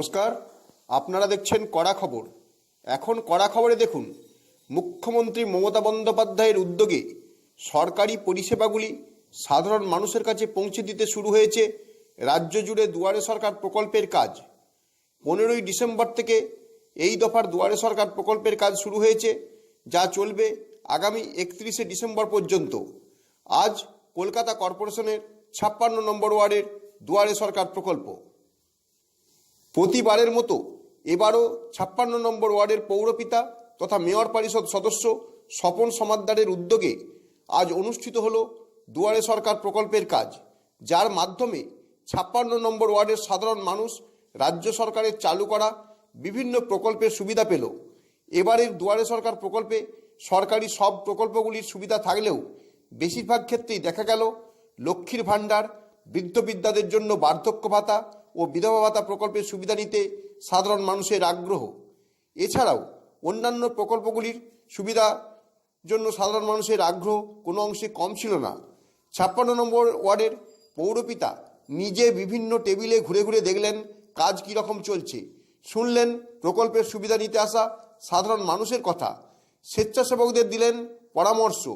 নমস্কার, আপনারা দেখছেন কড়া খবর। এখন কড়া খবরে দেখুন, মুখ্যমন্ত্রী মমতা বন্দ্যোপাধ্যায়ের উদ্যোগে সরকারি পরিষেবাগুলি সাধারণ মানুষের কাছে পৌঁছে দিতে শুরু হয়েছে রাজ্য জুড়ে দুয়ারে সরকার প্রকল্পের কাজ। পনেরোই ডিসেম্বর থেকে এই দফার দুয়ারে সরকার প্রকল্পের কাজ শুরু হয়েছে, যা চলবে আগামী একত্রিশে ডিসেম্বর পর্যন্ত। আজ কলকাতা কর্পোরেশনের ছাপ্পান্ন নম্বর ওয়ার্ডের দুয়ারে সরকার প্রকল্প। প্রতিবারের মতো এবারও ছাপ্পান্ন নম্বর ওয়ার্ডের পৌরপিতা তথা মেয়র পরিষদ সদস্য স্বপন সমাদ্দারের উদ্যোগে আজ অনুষ্ঠিত হল দুয়ারে সরকার প্রকল্পের কাজ, যার মাধ্যমে ছাপ্পান্ন নম্বর ওয়ার্ডের সাধারণ মানুষ রাজ্য সরকারের চালু করা বিভিন্ন প্রকল্পের সুবিধা পেল। এবারের দুয়ারে সরকার প্রকল্পে সরকারি সব প্রকল্পগুলির সুবিধা থাকলেও বেশিরভাগ ক্ষেত্রেই দেখা গেল লক্ষ্মীর ভাণ্ডার, বৃদ্ধ বিদ্যাদের জন্য বার্ধক্য ভাতা ও বিধবা ভাতা প্রকল্পের সুবিধা নিতে সাধারণ মানুষের আগ্রহ। এছাড়াও অন্যান্য প্রকল্পগুলির সুবিধা জন্য সাধারণ মানুষের আগ্রহ কোনো অংশে কম ছিল না। ছাপ্পান্ন নম্বর ওয়ার্ডের পৌরপিতা নিজে বিভিন্ন টেবিলে ঘুরে ঘুরে দেখলেন কাজ কীরকম চলছে। শুনলেন প্রকল্পের সুবিধা নিতে আসা সাধারণ মানুষের কথা। স্বেচ্ছাসেবকদের দিলেন পরামর্শ।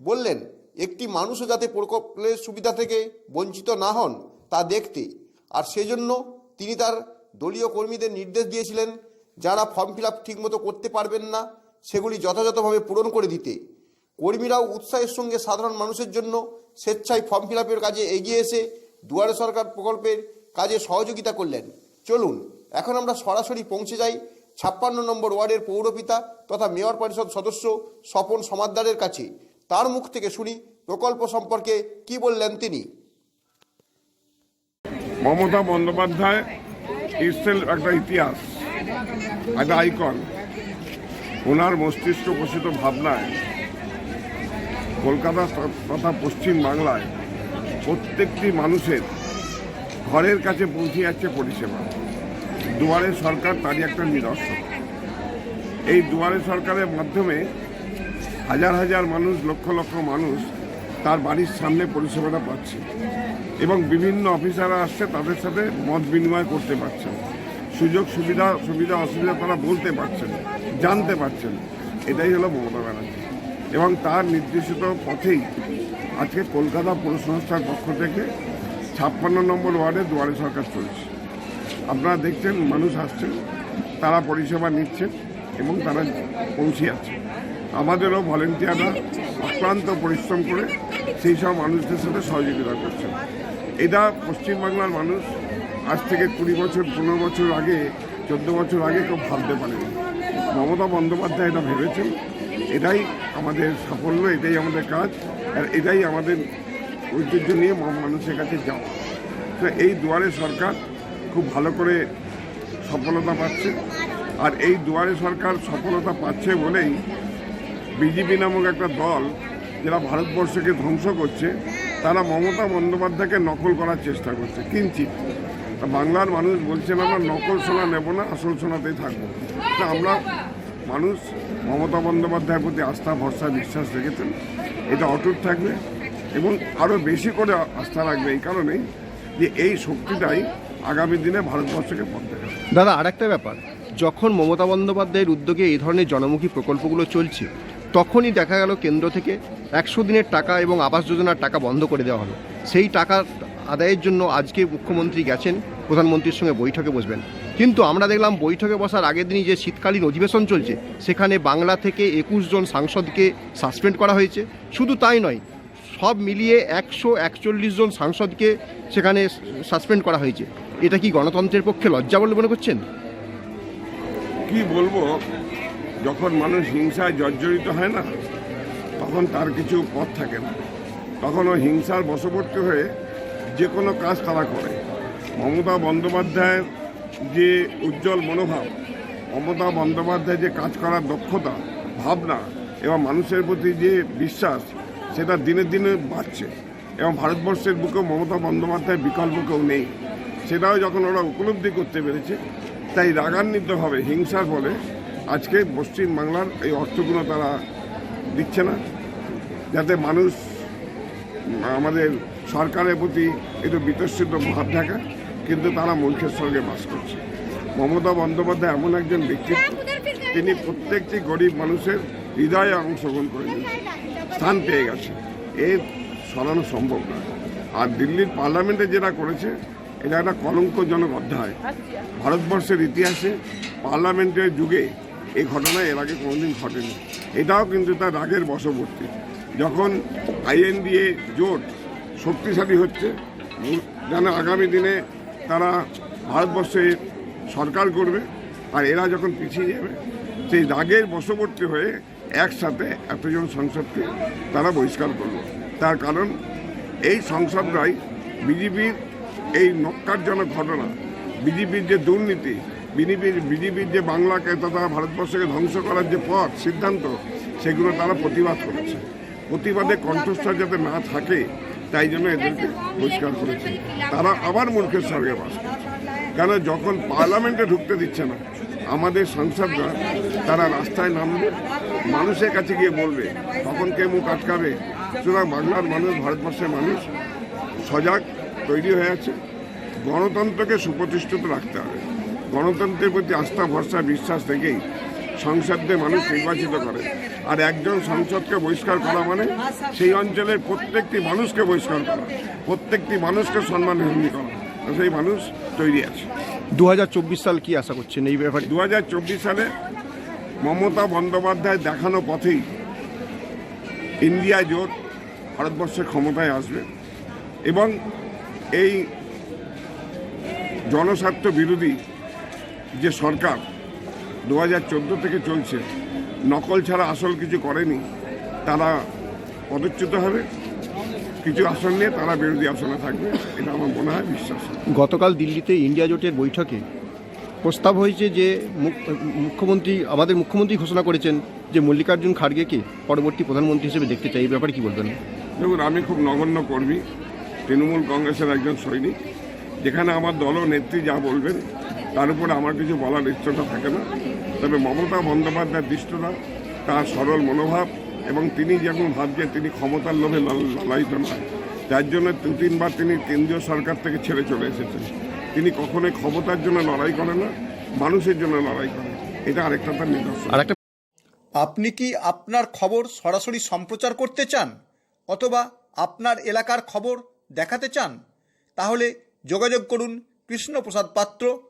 বললেন, একটি মানুষও যাতে প্রকল্পের সুবিধা থেকে বঞ্চিত না হন তা দেখতে আর সেজন্য তিনি তার দলীয় কর্মীদের নির্দেশ দিয়েছিলেন যারা ফর্ম ফিল আপ ঠিকমতো করতে পারবেন না, সেগুলি যথাযথভাবে পূরণ করে দিতে। কর্মীরাও উৎসাহের সঙ্গে সাধারণ মানুষের জন্য স্বেচ্ছায় ফর্ম ফিল আপের কাজে এগিয়ে এসে দুয়ারে সরকার প্রকল্পের কাজে সহযোগিতা করলেন। চলুন, এখন আমরা সরাসরি পৌঁছে যাই ছাপ্পান্ন নম্বর ওয়ার্ডের পৌরপিতা তথা মেয়র পরিষদ সদস্য স্বপন সমাদ্দারের কাছে। তার মুখ থেকে শুনি প্রকল্প সম্পর্কে কি বললেন তিনি। মমতা বন্দ্যোপাধ্যায় ইসেল একটা ইতিহাস, একটা আইকন। ওনার মস্তিষ্ক পোষিত ভাবনায় কলকাতা তথা পশ্চিম বাংলায় প্রত্যেকটি মানুষের ঘরের কাছে পৌঁছে যাচ্ছে পরিষেবা। দুয়ারে সরকার তারই একটা নিদর্শন। এই দুয়ারে সরকারের মাধ্যমে হাজার হাজার মানুষ, লক্ষ লক্ষ মানুষ তার বাড়ির সামনে পরিষেবাটা পাচ্ছে। এবং বিভিন্ন অফিসাররা আসছে, তাদের সাথে মত বিনিময় করতে পারছেন। সুযোগ সুবিধা সুবিধা, অসুবিধা তারা বলতে পারছেন, জানতে পারছেন। এটাই হলো মমতা ব্যানার্জি। এবং তার নির্দেশিত পথেই আজকে কলকাতা পৌর সংস্থার পক্ষ থেকে ছাপ্পান্ন নম্বর ওয়ার্ডে দুয়ারে সরকার চলছে। আপনারা দেখছেন, মানুষ আসছেন তারা পরিষেবা নিচ্ছেন এবং তারা পৌঁছে যাচ্ছে। আমাদেরও ভলেন্টিয়াররা অক্লান্ত পরিশ্রম করে সেই সব মানুষদের সাথে সহযোগিতা করছেন এটা পশ্চিমবাংলার মানুষ আজ থেকে কুড়ি বছর, পনেরো বছর আগে, চোদ্দ বছর আগে কেউ ভাবতে পারেনি। মমতা বন্দ্যোপাধ্যায় এটা ভেবেছেন। এটাই আমাদের সাফল্য, এটাই আমাদের কাজ, আর এটাই আমাদের ঐতিহ্য নিয়ে মানুষের কাছে যাওয়া। তো এই দুয়ারে সরকার খুব ভালো করে সফলতা পাচ্ছে। আর এই দুয়ারে সরকার সফলতা পাচ্ছে বলেই বিজেপি নামক একটা দল যারা ভারতবর্ষকে ধ্বংস করছে, তারা মমতা বন্দ্যোপাধ্যায়কে নকল করার চেষ্টা করছে, কিঞ্চিত। বাংলার মানুষ বলছেন আমরা নকল সোনা নেব না, আসল সোনাতেই থাকব। তা আমরা মানুষ মমতা বন্দ্যোপাধ্যায়ের প্রতি আস্থা, ভরসা, বিশ্বাস রেখেছেন। এটা অটুট থাকবে এবং আরও বেশি করে আস্থা রাখবে এই কারণেই যে এই শক্তিটাই আগামী দিনে ভারতবর্ষকে পথ দাদা, আরেকটা ব্যাপার। যখন মমতা বন্দ্যোপাধ্যায়ের উদ্যোগে এই ধরনের জনমুখী প্রকল্পগুলো চলছে তখনই দেখা গেল কেন্দ্র থেকে একশো দিনের টাকা এবং আবাস যোজনার টাকা বন্ধ করে দেওয়া হলো। সেই টাকা আদায়ের জন্য আজকে মুখ্যমন্ত্রী গেছেন, প্রধানমন্ত্রীর সঙ্গে বৈঠকে বসবেন। কিন্তু আমরা দেখলাম বৈঠকে বসার আগের দিনই যে শীতকালীন অধিবেশন চলছে, সেখানে বাংলা থেকে একুশ জন সাংসদকে সাসপেন্ড করা হয়েছে। শুধু তাই নয়, সব মিলিয়ে একশো একচল্লিশ জন সাংসদকে সেখানে সাসপেন্ড করা হয়েছে। এটা কি গণতন্ত্রের পক্ষে লজ্জা বলে মনে করছেন? কি বলব? যখন মানুষ হিংসায় জর্জরিত হয় না, তখন তার কিছু পথ থাকে। না তখন ও হিংসার বশবর্তী হয়ে যে কোনো কাজ তারা করে। মমতা বন্দ্যোপাধ্যায়ের যে উজ্জ্বল মনোভাব, মমতা বন্দ্যোপাধ্যায় যে কাজ করার দক্ষতা, ভাবনা এবং মানুষের প্রতি যে বিশ্বাস, সেটা দিনে দিনে বাড়ছে। এবং ভারতবর্ষের বুকে মমতা বন্দ্যোপাধ্যায়ের বিকল্প কেউ নেই। সেটাও যখন ওরা উপলব্ধি করতে পেরেছে, তাই রাগান্বিতভাবে, হিংসার ফলে আজকে পশ্চিম বাংলার এই অর্থগুলো তারা দিচ্ছে না, যাতে মানুষ আমাদের সরকারের প্রতি একটু বিতর্ষিত ভাব থাকে, কিন্তু তারা মূর্খের সঙ্গে বাস করছে। মমতা বন্দ্যোপাধ্যায় এমন একজন ব্যক্তিত্ব তিনি প্রত্যেকটি গরিব মানুষের হৃদয়ে অংশগ্রহণ করে স্থান পেয়ে গেছে। এর সরানো সম্ভব নয় আর দিল্লির পার্লামেন্টে যেটা করেছে, এটা একটা কলঙ্কজনক অধ্যায়। ভারতবর্ষের ইতিহাসে পার্লামেন্টের যুগে এই ঘটনা এর আগে কোনোদিন ঘটেনি। এটাও কিন্তু তার রাগের বশবর্তী। যখন আইএনডিএ জোট শক্তিশালী হচ্ছে, যেন আগামী দিনে তারা ভারতবর্ষে সরকার করবে আর এরা যখন পিছিয়ে যাবে, সেই রাগের বশবর্তী হয়ে একসাথে এতজন সংসদকে তারা বহিষ্কার করল তার কারণ, এই সংসদরাই বিজেপির এই নক্কারজনক ঘটনা, বিজেপির যে দুর্নীতি বিজেপির বিজেপির যে বাংলাকে তথা ভারতবর্ষকে ধ্বংস করার যে পথ, সিদ্ধান্ত, সেগুলো তারা প্রতিবাদ করেছে। প্রতিবাদে কণ্ঠস্বর যাতে না থাকে, তাই জন্য এদেরকে বহিষ্কার করেছে। তারা আবার মূর্খের স্বর্গে বাস করছে। কেন যখন পার্লামেন্টে ঢুকতে দিচ্ছে না, আমাদের সাংসদরা তারা রাস্তায় নামবে, মানুষের কাছে গিয়ে বলবে, তখন কে মুখ আটকাবে? সুতরাং বাংলার মানুষ, ভারতবর্ষের মানুষ সজাগ তৈরি হয়ে আছে। গণতন্ত্রকে সুপ্রতিষ্ঠিত রাখতে হবে। গণতন্ত্রের প্রতি আস্থা ভরসা বিশ্বাস থেকেই সংসদে মানুষ নির্বাচিত করে। আর একজন সংসদকে বহিষ্কার করা মানে সেই অঞ্চলের প্রত্যেকটি মানুষকে বহিষ্কার করা। প্রত্যেকটি মানুষকে সম্মানহানি করা। সেই মানুষ তৈরি আছে। দু হাজার চব্বিশ সাল কি আশা করছেন এই ব্যাপারে? দু হাজার চব্বিশ সালে মমতা বন্দ্যোপাধ্যায় দেখানো পথেই ইন্ডিয়া জোট ভারতবর্ষের ক্ষমতায় আসবে এবং এই জনস্বার্থ বিরোধী যে সরকার দু চোদ্দ থেকে চলছে নকল ছাড়া আসল কিছু করেনি তারা পদচ্যুত হবে কিছু আসন নিয়ে তারা বিরোধী আসনে থাকবে এটা আমার মনে হয় বিশ্বাস। গতকাল দিল্লিতে ইন্ডিয়া জোটের বৈঠকে প্রস্তাব হয়েছে যে মুখ- মুখ্যমন্ত্রী আমাদের মুখ্যমন্ত্রী ঘোষণা করেছেন যে মল্লিকার্জুন খাড়গেকে পরবর্তী প্রধানমন্ত্রী হিসেবে দেখতে চাই। এই ব্যাপারে কি বলবেন? দেখুন আমি খুব নগণ্য কর্মী তৃণমূল কংগ্রেসের একজন সৈনিক যেখানে আমার দল নেত্রী যা বলবেন তার উপরে আমার কিছু বলার ইচ্ছাটা থাকে না। তবে মমতা বন্দ্যোপাধ্যায়ের দৃষ্টতা তার সরল মনোভাব এবং তিনি যেমন ভাবছেন তিনি ক্ষমতার লোভে লাল- লালায়িত নয়। যার জন্য দু তিনবার তিনি কেন্দ্রীয় সরকার থেকে ছেড়ে চলে এসেছেন। তিনি কখনোই ক্ষমতার জন্য লড়াই করেন না মানুষের জন্য লড়াই করেন। এটা আরেকটা তার নিদর্শন। আপনি কি আপনার খবর সরাসরি সম্প্রচার করতে চান? অথবা আপনার এলাকার খবর দেখাতে চান? তাহলে যোগাযোগ করুন Krishnaprasad Patra